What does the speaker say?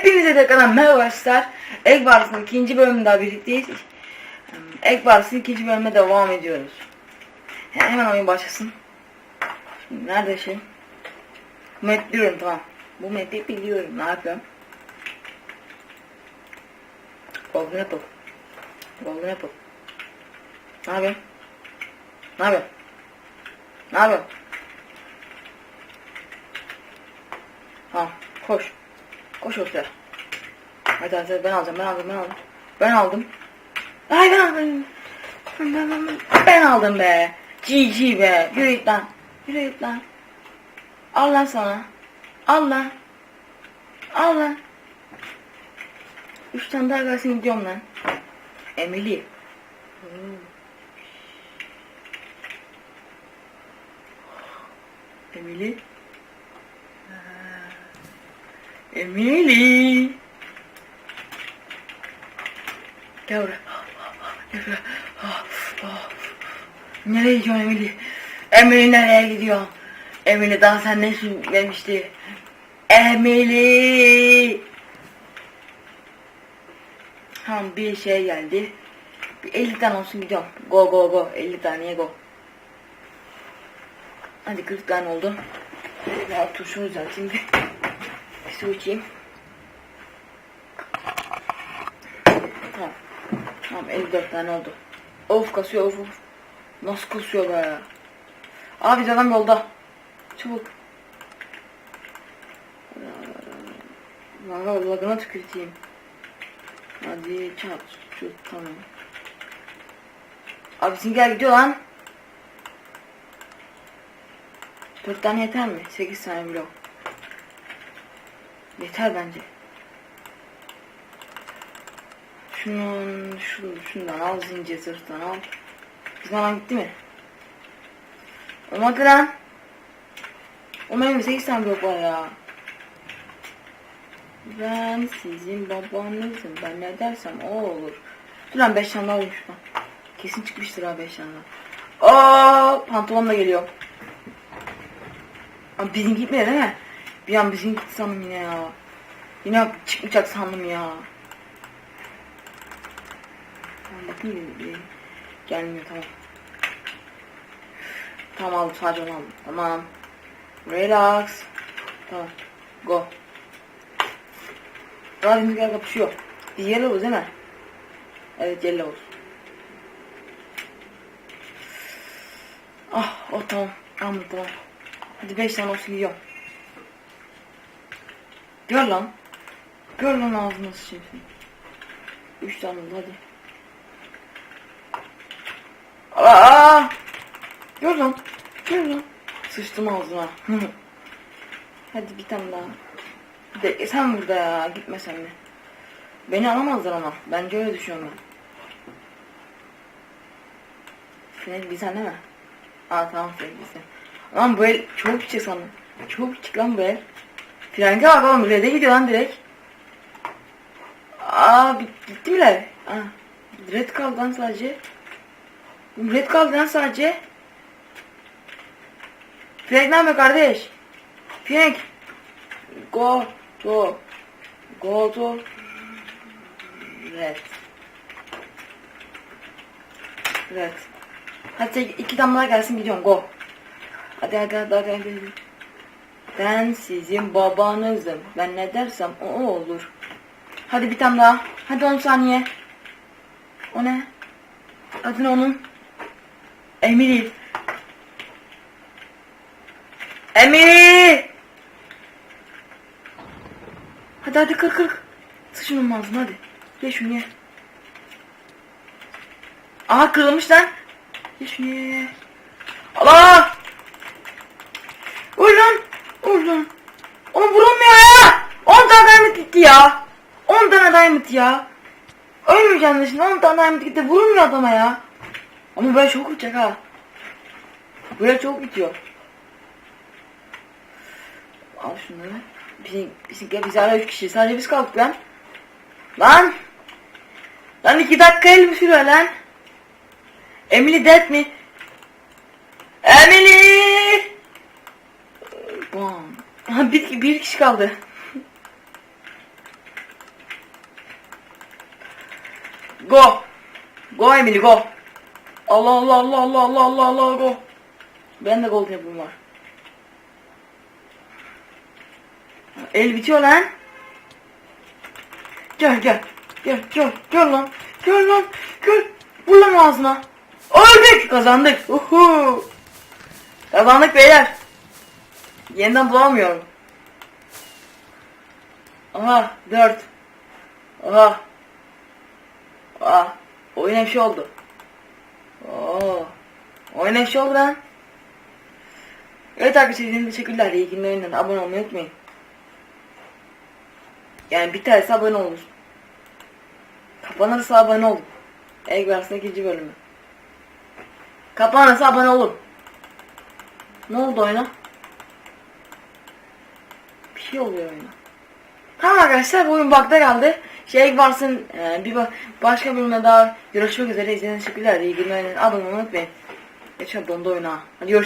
Hepinize tekrardan merhaba arkadaşlar. Egg Bars'ın ikinci bölümünde birlikteyiz. Egg Bars'ın ikinci bölüme devam ediyoruz. Yani hemen oyun başlasın. Şimdi nerede şey? Map tamam. Bu map'i biliyorum. Ne yapıyorum? Golden Apple. Golden Apple. Ne yapıyorsun? Ne yapıyorsun? Ne yapıyorsun? Tamam. Koş. Koş ortaya. Hadi hadi ben alacağım ben aldım ben aldım. Ben aldım. Ay ben aldım. Ben, ben, ben, aldım be. GG be. Yürü git lan. Yürü lan. Al lan sana. Al lan. Al lan. Üç tane daha gelsin gidiyorum lan. Emily. Emily. Emily. Gel buraya. Gel buraya. Nereye gidiyorsun Emily? Emily nereye gidiyor? Emily daha sen ne demişti? Emily. Tamam bir şey geldi. Bir 50 tane olsun gidiyorum. Go go go. 50 taneye go. Hadi 40 tane oldu. Ya güzel şimdi. Bir su içeyim. Tamam. Tamam 54 tane oldu. Of kasıyor of of. Nasıl kasıyor be. Abi adam yolda. Çabuk. Valla lagına tükürteyim. Hadi çat çut tamam. Abi Singer gidiyor lan. 4 tane yeter mi? 8 tane blok. Yeter bence. Şunun, şunu, şundan al, zincir zırhtan al. Alan gitti mi? Olmadı lan. O benim 8 tane blok ya. Ben sizin babanızım. Ben ne dersem o olur. Dur lan 5 tane olmuş lan. Kesin çıkmıştır ha 5 tane. Aa, pantolon da geliyor. Abi bizim gitmedi değil mi? Bir an bizim gitti sandım yine ya. Yine çıkmayacak sandım ya. Tamam bakayım bir. Gelmiyor tamam. Tamam aldım sadece onu aldım. Tamam. Relax. Tamam. Go. Radimiz gel kapışıyor. Biz yellow'uz değil mi? Evet yellow'uz. Ah o tamam. Tamam tamam. Hadi 5 tane olsun gidiyorum. Gör lan. Gör lan ağzına sıçayım. 3 tane hadi. Aa! Gör lan. Gör lan. Sıçtım ağzına. hadi bir tane daha. De, sen burada ya gitme sen de. Beni alamazlar ama. Bence öyle düşünüyorum ben. Fred bizden değil mi? Aa tamam Fred bizden. Lan bu el çok küçük sandım. Çok küçük lan bu el. Frengi bak oğlum red'e gidiyor lan direkt. Aa bit- gitti bile. Aa, red kaldı lan sadece. Red kaldı lan sadece. Frank ne yapıyor kardeş? Frank. Go to. Go to. Red. Red. Hadi iki damla gelsin gidiyorum go. Hadi hadi hadi hadi. hadi. Ben sizin babanızım. Ben ne dersem o olur. Hadi bir tane daha. Hadi 10 saniye. O ne? Adı ne onun? Emily. Emily! Hadi hadi kır kır. Sıç şunun ağzına hadi. Ye şunu ye. Aha kırılmış lan. Ye şunu ye. Allah! Lan. Oğlum vurulmuyor ya. 10 tane diamond gitti ya. 10 tane diamond ya. Ölmeyeceğim de şimdi 10 tane diamond gitti. Vurulmuyor adama ya. Ama böyle çok uçacak ha. Böyle çok bitiyor. Al şunları. Bizim, bizim, biz hala 3 kişi. Sadece biz kaldık lan. Lan. Lan 2 dakika elim sürüyor lan. Emily dead mi? Emily! Bam. Aha bir, bir kişi kaldı. Go. Go Emily go. Allah Allah Allah Allah Allah Allah Allah go. Ben de gol yapım var. El bitiyor lan. Gel gel. Gel gel gel lan. Gel lan. Gel. Vur lan ağzına. Öldük. Kazandık. Uhu. Kazandık beyler. Yeniden bulamıyorum. Aha 4. Aha. Aa. Oyuna bir şey oldu. Oo. Oyuna bir şey oldu lan. Evet arkadaşlar izlediğiniz için teşekkürler. İyi günler. oynayın. Abone olmayı unutmayın. Yani bir tanesi abone olur. Kapanırsa abone olun. Eggers'ın ikinci bölümü. Kapanırsa abone olun. Ne oldu oyuna? Şey oluyor oyuna. Tamam arkadaşlar bu oyun bug'da kaldı. Şey varsın e, bir ba- başka bölümde daha görüşmek üzere. İzlediğiniz için teşekkürler. İyi günler. Abone olmayı unutmayın. Geçen dondu oyuna. Hadi görüşürüz.